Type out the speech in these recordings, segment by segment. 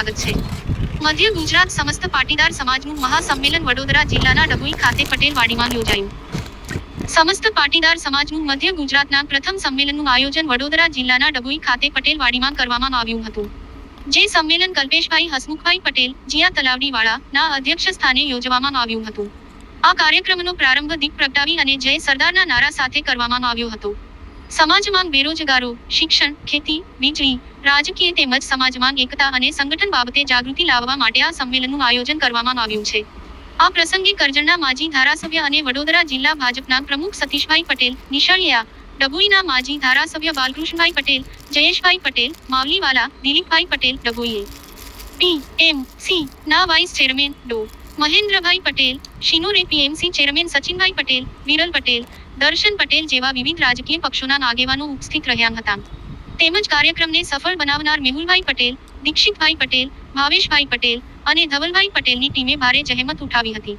સ્વાગત છે. મધ્ય ગુજરાત સમસ્ત પાટીદાર સમાજનું મહાસંમેલન વડોદરા જિલ્લાના ડભોઈ ખાતે પટેલવાડીમાં યોજાયું. સમસ્ત પાટીદાર સમાજનું મધ્ય ગુજરાતના પ્રથમ સંમેલનનું આયોજન વડોદરા જિલ્લાના ડભોઈ ખાતે પટેલવાડીમાં કરવામાં આવ્યું હતું. જે સંમેલન કલ્પેશભાઈ હસમુખભાઈ પટેલ, જીયા તલાવડીવાળા ના અધ્યક્ષ સ્થાને યોજવામાં આવ્યું હતું. આ કાર્યક્રમનો પ્રારંભ દીપ પ્રગટાવી અને જય સરદારના નારા સાથે કરવામાં આવ્યો હતો. સમાજમાં બેરોજગારો, શિક્ષણ, ખેતી, વીજળી, રાજકીય તેમજ સમાજમાં એકતા અને સંગઠન બાબતે જાગૃતિ લાવવા માટે આ સંમેલનનું આયોજન કરવામાં આવ્યું છે. આ પ્રસંગે કરજણના માજી ધારાસભ્ય અને વડોદરા જિલ્લા ભાજપના પ્રમુખ સતીશભાઈ પટેલ, નિશાળિયા, ડભોઈના માજી ધારાસભ્ય બાલકૃષ્ણભાઈ પટેલ, જયેશભાઈ પટેલ, માવલીવાલા દિલીપભાઈ પટેલ ડભોઈએ. પી. એમ. સી. ના vice chairman Dr. Mahendrabhai Patel, શિનોરે PMC chairman Sachinbhai Patel, Viral Patel, Darshan Patel જેવા વિવિધ રાજકીય પક્ષોના આગેવાનો ઉપસ્થિત રહ્યા હતા. તેમજ કાર્યક્રમને સફળ બનાવનાર મેહુલભાઈ પટેલ, દીક્ષિતભાઈ પટેલ, ભાવેશભાઈ પટેલ અને ધવલભાઈ પટેલની ટીમે ભારે જહેમત ઉઠાવી હતી.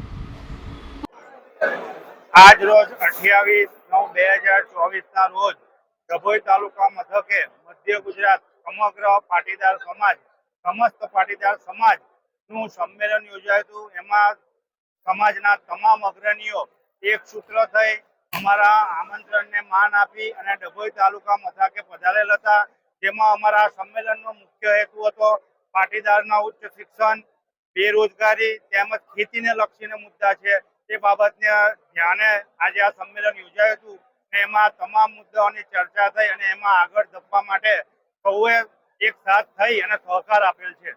આજ રોજ અઠ્યાવીસ નવ બે હજાર ચોવીસ ના રોજ ડભોઈ તાલુકા મથકે મધ્ય ગુજરાત સમગ્ર પાટીદાર સમાજ, સમસ્ત પાટીદાર સમાજ નું સંમેલન યોજાયું હતું. એમાં સમાજના તમામ અગ્રણીઓ એક સૂત્ર થઈ અમારા આમંત્રણને માન આપી અને ડભોઈ તાલુકા મથકે પધારેલ હતા. જેમાં અમારા સંમેલનનો મુખ્ય હેતુ હતો પાટીદારના ઉચ્ચ શિક્ષણ, બેરોજગારી તેમજ ખેતીને લક્ષીને મુદ્દા છે. તે બાબતને ધ્યાને આજે આ સંમેલન યોજાયું હતું એમાં તમામ મુદ્દાઓની ચર્ચા થઈ અને એમાં આગળ ધપવા માટે સૌએ એક સાથ થઈ અને સહકાર આપેલ છે.